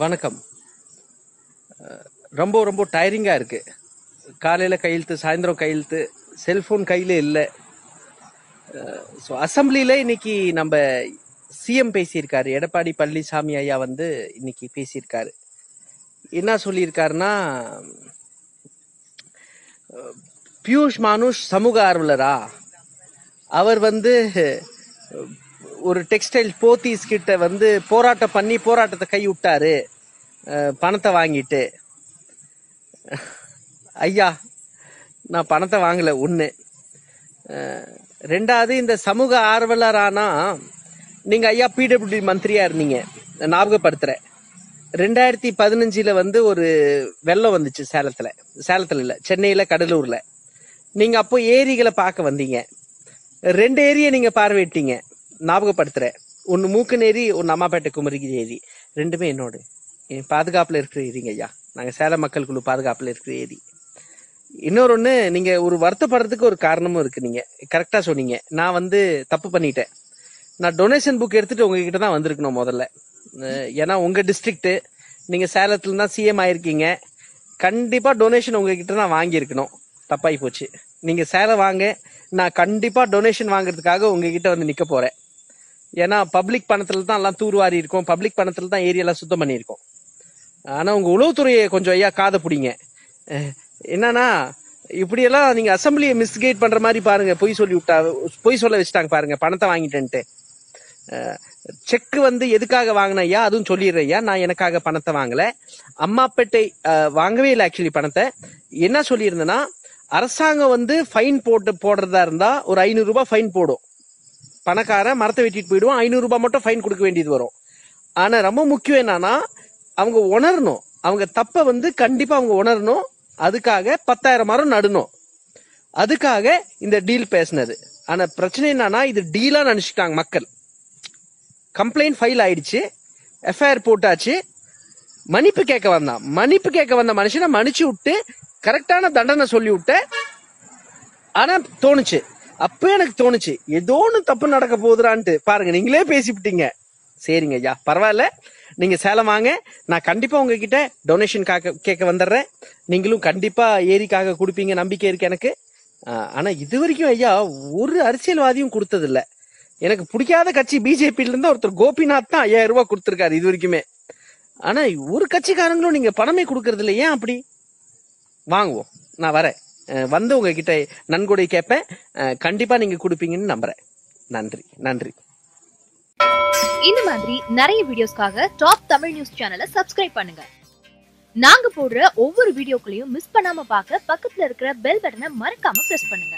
வணக்கம். ரொம்ப ரொம்ப டயரிங்காக இருக்குது காலையில் கையெழுத்து சாயந்தரம் கையெழுத்து செல்ஃபோன் கையில் இல்லை. ஸோ அசம்பிளியில் இன்னைக்கு நம்ம சிஎம் பேசியிருக்காரு. எடப்பாடி பழனிசாமி ஐயா வந்து இன்னைக்கு பேசியிருக்காரு. என்ன சொல்லியிருக்காருன்னா பியூஷ் மானுஷ் சமூக ஆர்வலரா? அவர் வந்து ஒரு டெக்ஸ்டைல் போத்தீஸ் கிட்ட வந்து போராட்டம் பண்ணி போராட்டத்தை கை விட்டாரு பணத்தை வாங்கிட்டு. ஐயா நான் பணத்தை வாங்கல ஒன்று ரெண்டாவது இந்த சமூக ஆர்வலரானா நீங்கள் ஐயா பிடபிள்யூடி மந்திரியாக இருந்தீங்க. ஞாபகப்படுத்துகிறேன் ரெண்டாயிரத்தி பதினஞ்சில் வந்து ஒரு வெள்ளம் வந்துச்சு சேலத்தில். சேலத்தில் இல்லை சென்னையில் கடலூரில். நீங்கள் அப்போ ஏரிகளை பார்க்க வந்தீங்க. ரெண்டு ஏரியை நீங்கள் பார்வையிட்டீங்க. ஞாபகப்படுத்துறேன். ஒன்று மூக்கன் ஏரி ஒன்று அம்மாப்பேட்டை குமரிக்கு ஏரி ரெண்டுமே என்னோடு. என் பாதுகாப்பில் இருக்கிற ஏரிங்க ஐயா. நாங்கள் சேலம் மக்கள் குழு பாதுகாப்பில் இருக்கிற ஏரி இன்னொரு ஒன்று நீங்கள் ஒரு வருத்தப்படுறதுக்கு ஒரு காரணமும் இருக்குது நீங்கள் கரெக்டாக சொன்னீங்க. நான் வந்து தப்பு பண்ணிட்டேன். நான் டொனேஷன் புக் எடுத்துகிட்டு உங்ககிட்ட தான் வந்திருக்கணும் முதல்ல. ஏன்னா உங்கள் டிஸ்ட்ரிக்ட்டு நீங்கள் சேலத்தில் தான் சிஎம் ஆயிருக்கீங்க. கண்டிப்பாக டொனேஷன் உங்ககிட்ட தான் வாங்கியிருக்கணும். தப்பாகி போச்சு. நீங்கள் சேலம் வாங்க நான் கண்டிப்பாக டொனேஷன் வாங்குறதுக்காக உங்ககிட்ட வந்து நிற்க போகிறேன் ஏன்னா பப்ளிக் பணத்துல தான் எல்லாம் தூர்வாரி இருக்கும். பப்ளிக் பணத்துல தான் ஏரியெல்லாம் சுத்தம் பண்ணியிருக்கோம். ஆனா உங்க உளவுத்துறையை கொஞ்சம் ஐயா காதை பிடிங்க. என்னன்னா இப்படியெல்லாம் நீங்க அசம்பிளியை மிஸ்கைட் பண்ற மாதிரி பாருங்க. பொய் சொல்லி விட்டா பொய் சொல்ல வச்சுட்டாங்க பாருங்க. பணத்தை வாங்கிட்டேன்ட்டு. செக் வந்து எதுக்காக வாங்கின ஐயா? அதுவும் சொல்லிடுறேன் ஐயா. நான் எனக்காக பணத்தை வாங்கல. அம்மாப்பேட்டை வாங்கவே இல்லை ஆக்சுவலி பணத்தை. என்ன சொல்லியிருந்தேன்னா அரசாங்கம் வந்து ஃபைன் போட்டு போடுறதா இருந்தா ஒரு ஐநூறு ரூபாய் ஃபைன் போடும். பணக்காரன் மரத்தை வெட்டிட்டு போயிடுவான் ஐநூறு ரூபாய் மட்டும் ஃபைன் கொடுக்க வேண்டியது வரும். ஆனா ரொம்ப முக்கியம் என்னன்னா அவங்க உணரணும். அவங்க தப்ப வந்து கண்டிப்பா அவங்க உணரணும். அதுக்காக பத்தாயிரம் மரம் நடணும். அதுக்காக இந்த டீல் பேசினது. ஆனா பிரச்சனை என்னன்னா இது டீலா நினைச்சுட்டாங்க மக்கள். கம்ப்ளைண்ட் ஃபைல் ஆயிடுச்சு. எஃப்ஐஆர் போட்டாச்சு. மன்னிப்பு கேட்க வந்தான். மன்னிப்பு கேட்க வந்த மனுஷனை மன்னிச்சு விட்டு கரெக்டான தண்டனை சொல்லி விட்ட ஆனா தோணுச்சு. அப்ப எனக்கு தோணுச்சு ஏதோ ஒன்று தப்பு நடக்க போகுதுடான்ட்டு. பாருங்க நீங்களே பேசிவிட்டீங்க சரிங்க ஐயா பரவாயில்ல. நீங்க சேலம் வாங்க. நான் கண்டிப்பா உங்ககிட்ட டொனேஷன் கேட்க வந்துடுறேன். நீங்களும் கண்டிப்பா ஏரிக்காக கொடுப்பீங்க நம்பிக்கை இருக்கு எனக்கு. ஆனா இது வரைக்கும் ஐயா ஒரு அரசியல்வாதியும் கொடுத்தது இல்ல எனக்கு பிடிக்காத கட்சி பிஜேபியில இருந்து ஒருத்தர் கோபிநாத் தான் ஐயாயிரம் ரூபாய் கொடுத்துருக்காரு இது வரைக்குமே. ஆனா ஒரு கட்சிக்காரங்களும் நீங்க பணமே கொடுக்கறது இல்லை ஏன் அப்படி? வாங்குவோம். நான் வரேன். வந்து உங்ககிட்ட நன்கொடை கேட்பேன் கண்டிப்பா நீங்க கொடுப்பீங்கன்னு நம்புறேன். நன்றி நன்றி. இந்த மாதிரி நிறைய வீடியோஸ்க்காக டாப் தமிழ் நியூஸ் சேனலை சப்ஸ்கிரைப் பண்ணுங்க. நாங்க போடுற ஒவ்வொரு வீடியோக்களையும் மிஸ் பண்ணாம பார்க்க பக்கத்துல இருக்கிற பெல் பட்டனை மறக்காம பிரஸ் பண்ணுங்க.